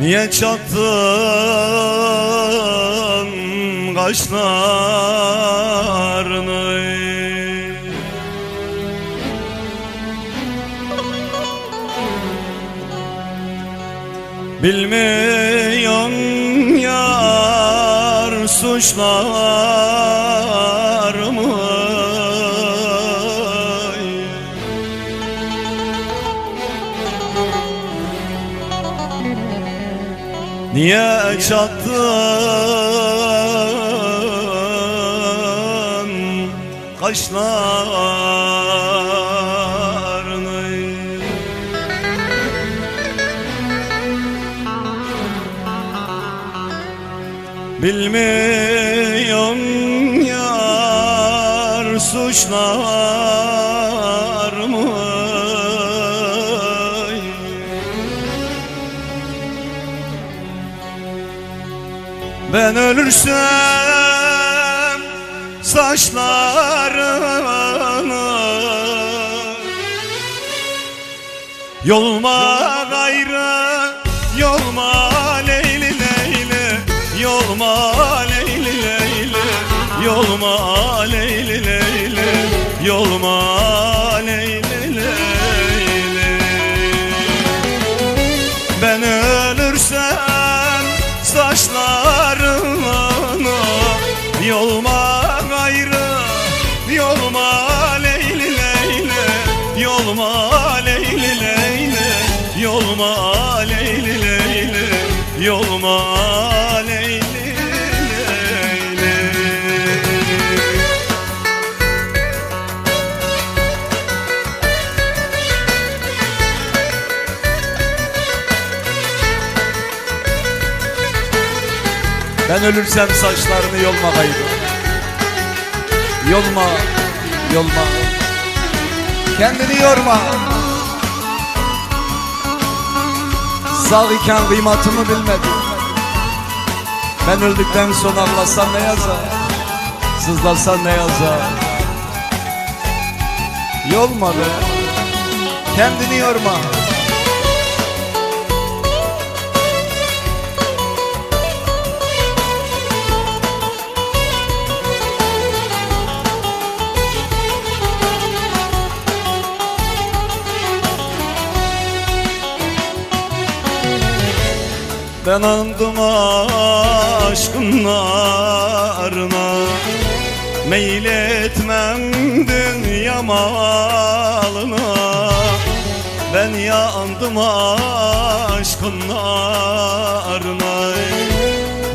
Niye çattın kaşlarını? Bilmiyorsun yar suçlar Niye çattın kaşlarını? Bilmiyorum yar suçlar Ben ölürsem saçlarını Yolma gayrı Yolma leyli leyli Yolma leyli leyli Yolma leyli leyli Yolma leyli leyli. Ben ölürsem saçlarını Yolma leyli leyli. Ben ölürsem saçlarını yolma gayrı. Yolma, yolma. Kendini yorma Sağ iken kıymatımı bilmedin Ben öldükten sonra ağlasan ne yazar? Sızlasan ne yazar? Yolma be. Kendini yorma Ben andım aşkın narına Meyletmem dünya malına. Ben yandım aşkın narına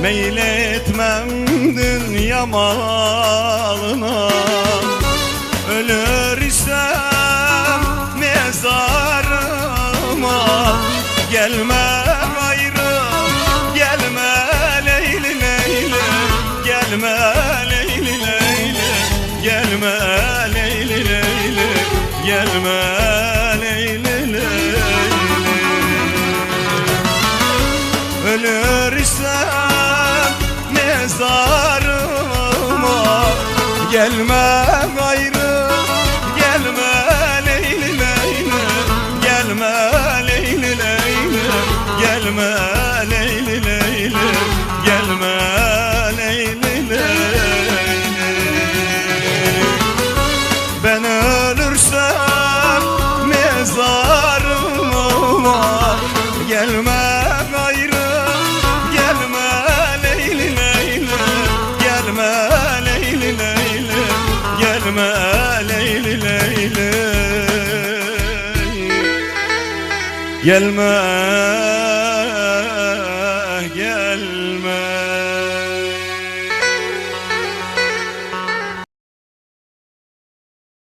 Meyletmem dünya malına. Ölür isem mezarıma. Gelme Gelme leyli leyli Gelme leyli leyli Gelme leyli leyli. Ölür mezarıma Gelme gayrı Gelme leyli leyli Gelme leyli leyli Gelme leyli leyli Gelme leyli Gelme gayrı Gelme leyli leyli Gelme leyli leyli Gelme leyli leyli. Gelme